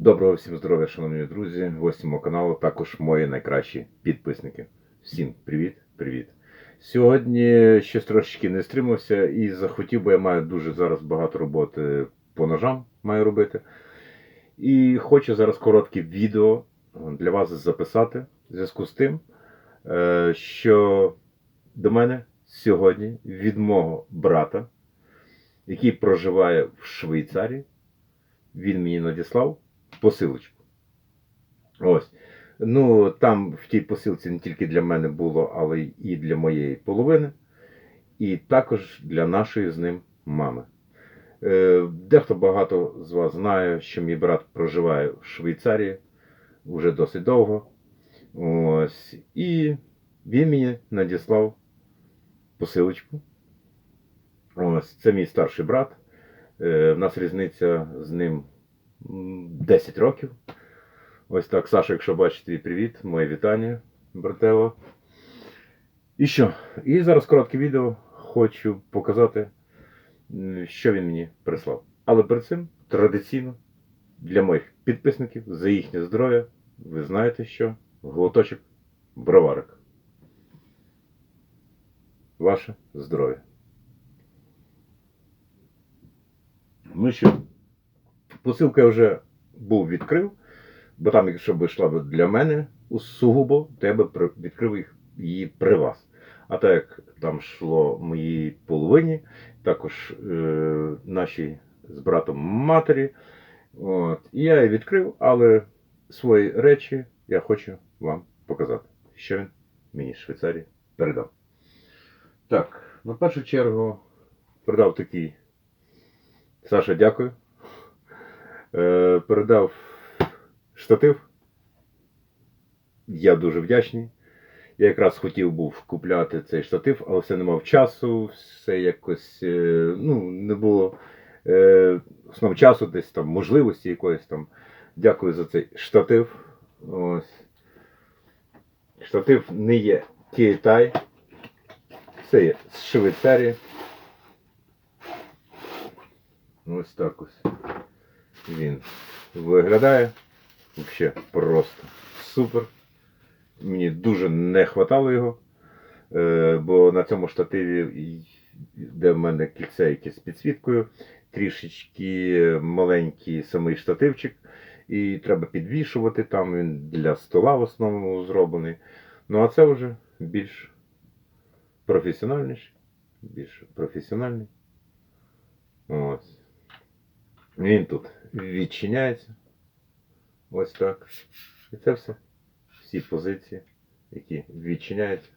Доброго всім здоров'я, шановні друзі, гості мого каналу, також мої найкращі підписники. Всім привіт, привіт. Сьогодні щось трошечки не стримався і захотів, бо я маю дуже зараз багато роботи по ножам маю робити. І хочу зараз коротке відео для вас записати в зв'язку з тим, е, що до мене сьогодні від мого брата, який проживає в Швейцарії, він мені надіслав посилочку. Ось. Ну, там в тій посилці не тільки для мене було, але і для моєї половини, і також для нашої з ним мами. Е, Дехто багато з вас знає, що мій брат проживає в Швейцарії вже досить довго. Ось. І він мені надіслав посилочку. Ось, це мій старший брат. Е, В нас різниця з ним 10 років. Ось так, Саша, якщо бачите, привіт, моє вітання, брателло. І що? І зараз коротке відео хочу показати, що він мені прислав. Але перед цим традиційно для моїх підписників за їхнє здоров'я, ви знаєте що? Глоточок броварик. Ваше здоров'я. Ну що, посилку я вже був відкрив, бо там, якщо б йшла для мене сугубо, то я би відкрив їх, її при вас. А так як там йшло моїй половині, також е, нашій з братом матері. От, і я її відкрив, але свої речі я хочу вам показати, що він мені Швейцарії передав. Так, на першу чергу передав такий. Саша, дякую. Е, передав штатив. Я дуже вдячний. Я якраз хотів був купляти цей штатив, але все не мав часу, все якось е, ну, не було е, основного часу, десь там можливості якоїсь там. Дякую за цей штатив. Ось. Штатив не є Китай. Це є з Швейцарії. Ось так ось він виглядає. Взагалі просто супер. Мені дуже не хватало його, е, бо на цьому штативі, де в мене кільце яке з підсвіткою, трішечки маленький самий штативчик, і треба підвішувати. Там він для стола в основному зроблений. Ну а це вже більш професіональніший. Більш професіональний. Ось. Він тут відчиняється. Ось так. І це все. Всі позиції, які відчиняються,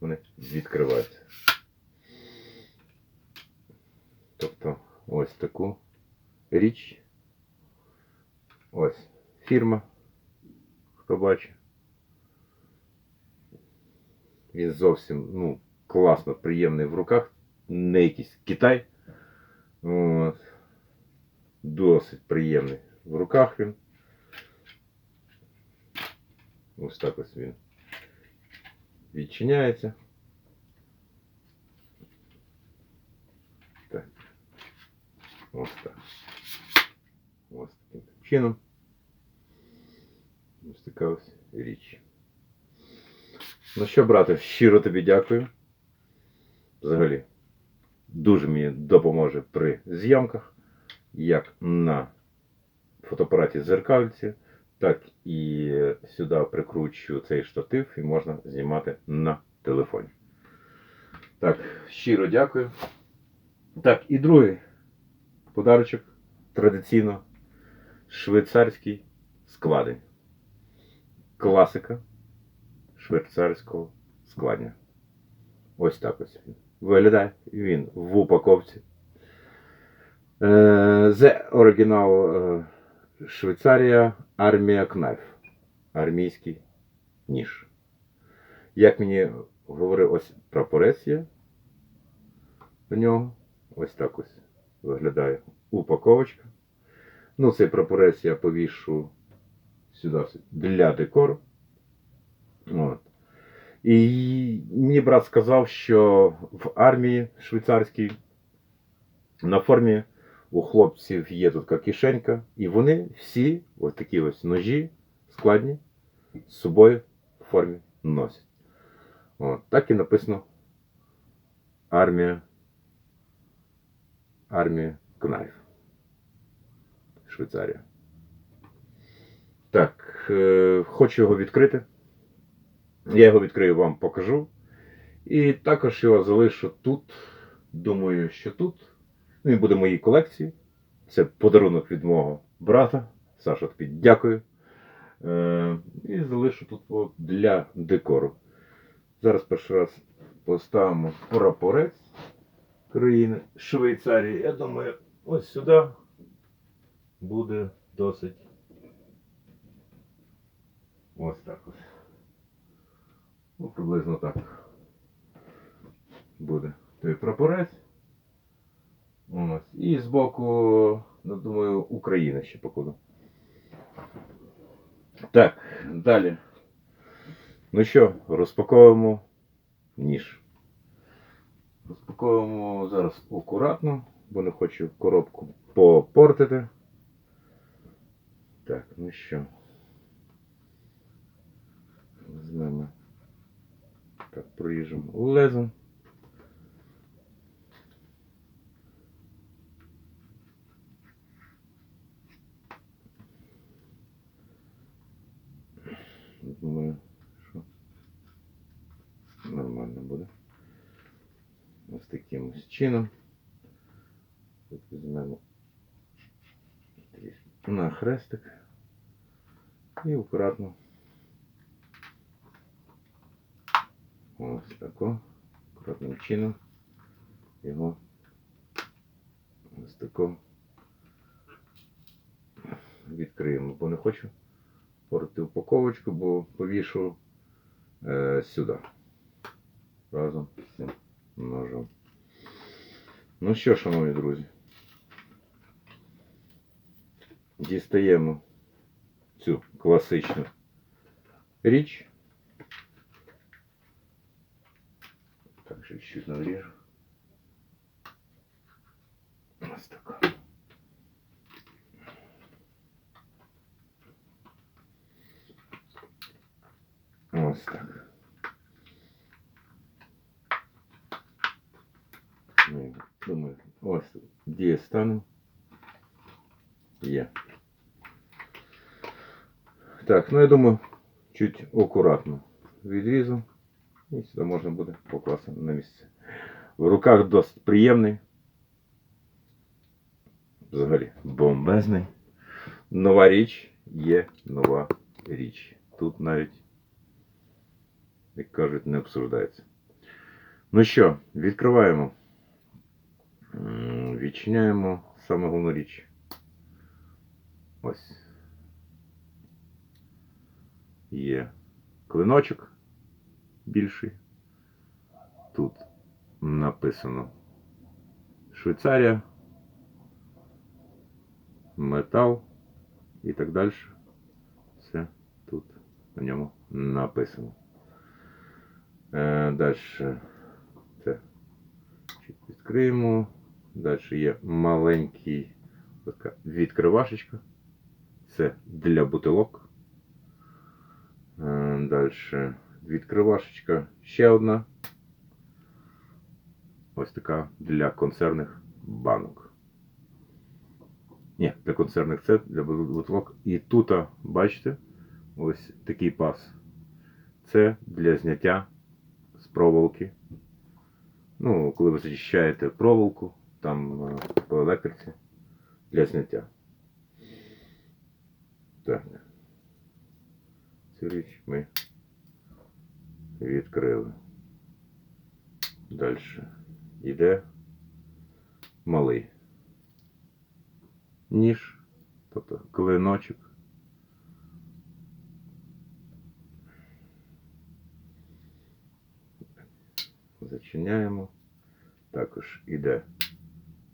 вони відкриваються. Тобто ось таку річ. Ось фірма, хто бачить. Він зовсім ну, класно, приємний в руках. Не якийсь Китай. От. Досить приємний в руках він. Ось так ось він відчиняється. Так. Ось так. Ось таким чином. Ось така ось річ. Ну що, брате, щиро тобі дякую. Взагалі, дуже мені допоможе при зйомках, як на фотоапараті зеркальці, так і сюди прикручую цей штатив і можна знімати на телефоні. Так, щиро дякую. Так, і другий подарочок традиційно швейцарський складень. Класика швейцарського складення. Ось так ось він. Виглядає він в упаковці. Е, The оригінал е, Швейцарія армія Кнайф. Армійський ніж. Як мені говорив, ось прапорець є до нього. Ось так ось виглядає упаковочка. Ну, цей прапорець я повішу сюди для декору. От. І мені брат сказав, що в армії швейцарській на формі у хлопців є тут кишенька, і вони всі, ось такі ось ножі складні, з собою в формі носять. От, так і написано армія. Армія Кнайф. Швейцарія. Так, е, хочу його відкрити. Я його відкрию, вам покажу. І також його залишу тут. Думаю, що тут. Він буде в моїй колекції. Це подарунок від мого брата. Саша тобі дякую. Е, і залишу тут для декору. Зараз перший раз поставимо прапорець країни Швейцарії. Я думаю, ось сюди буде досить. Ось так ось. Ну, приблизно так. Буде той прапорець. І збоку, ну, думаю, Україна ще покладу. Так, далі. Ну що, розпаковуємо ніж. Розпаковуємо зараз акуратно, бо не хочу коробку попортити. Так, ну що. Візьмемо. Так, проїжджемо лезом. Думаю, що нормально буде. Ось таким ось чином. Тут візьмемо на хрестик і акуратно. Ось тако. Акуратним чином його ось тако відкриємо, бо не хочу портити упаковочку, бо повішу е, сюди. Разом з цим ножом. Ну що, шановні друзі, дістаємо цю класичну річ. Так, ще чуть надріжу. Ось так. Ось так. Ну, думаю, ось тут діє стану. Є. Так, ну я думаю, чуть акуратно відрізу. І сюди можна буде покласти на місце. В руках досить приємний. Взагалі бомбезний. Нова річ є нова річ. Тут навіть, як кажуть, не обсуждається. Ну що, відкриваємо. Відчиняємо саме головну річ. Ось. Є клиночок більший. Тут написано Швейцарія, метал і так далі. Все тут на ньому написано. Е, далі це відкриємо. Далі є маленький така відкривашечка. Це для бутилок. Е, Далі відкривашечка ще одна. Ось така для консервних банок. Ні, для консервних це для бутилок. І тут, бачите, ось такий пас. Це для зняття проволоки. Ну, коли ви зачищаєте проволоку, там е, по електриці для зняття. Так. Цю річ ми відкрили. Далі йде малий ніж, тобто клиночок. Зачиняємо. Також іде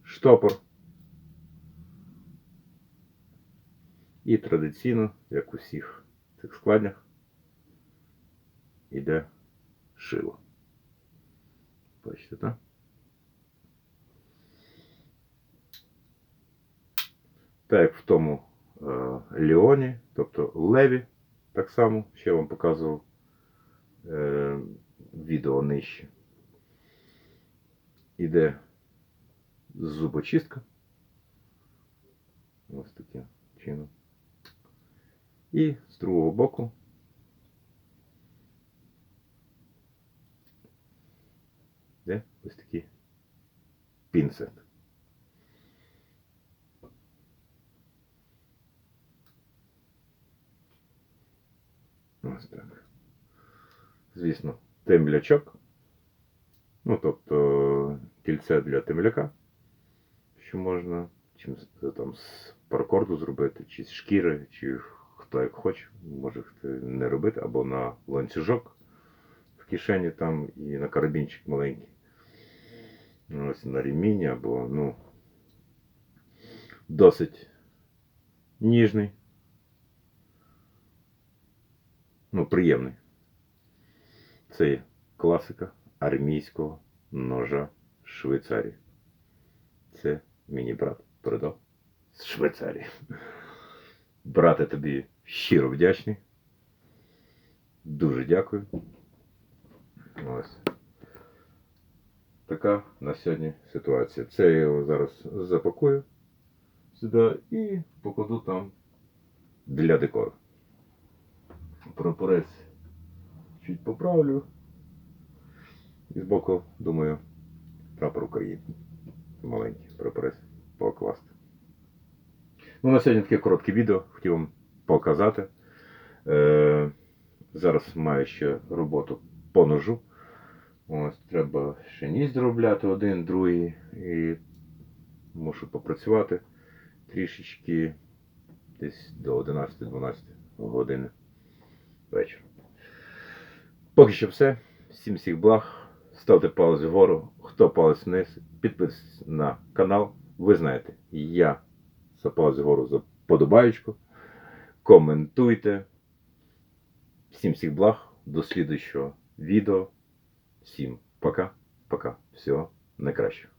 штопор. І традиційно, як у всіх цих складнях, іде шило. Бачите, так? Так як в тому е, Леоні, тобто Леві, так само, ще вам показував е, відео нижче. Іде зубочистка. Ось таким чином. І з другого боку де ось такий пінцет. Ось так. Звісно, темлячок. Ну, тобто кільце для темляка, що можна чим там з паракорду зробити, чи з шкіри, чи хто як хоче, може хто не робити, або на ланцюжок в кишені там і на карабінчик маленький. Ось на ремінь, або ну досить ніжний. Ну, приємний. Це є класика армійського ножа Швейцарії. Це мені брат передав з Швейцарії. Брате, тобі щиро вдячний. Дуже дякую. Ось. Така на сьогодні ситуація. Це я його зараз запакую сюди і покладу там для декору. Прапорець чуть поправлю. І збоку, думаю, прапор України. Маленький прапорець покласти. Ну, на сьогодні таке коротке відео хотів вам показати. Е, зараз маю ще роботу по ножу. Ось, треба ще ніс доробляти один, другий. І мушу попрацювати трішечки десь до 11-12 години вечора. Поки що все. Всім всіх благ. Ставте палець вгору, хто палець вниз, підписуйтесь на канал. Ви знаєте, я за палець вгору за подобаєчку. Коментуйте. Всім всіх благ. До слідуючого відео. Всім пока. Пока. Всього найкращого.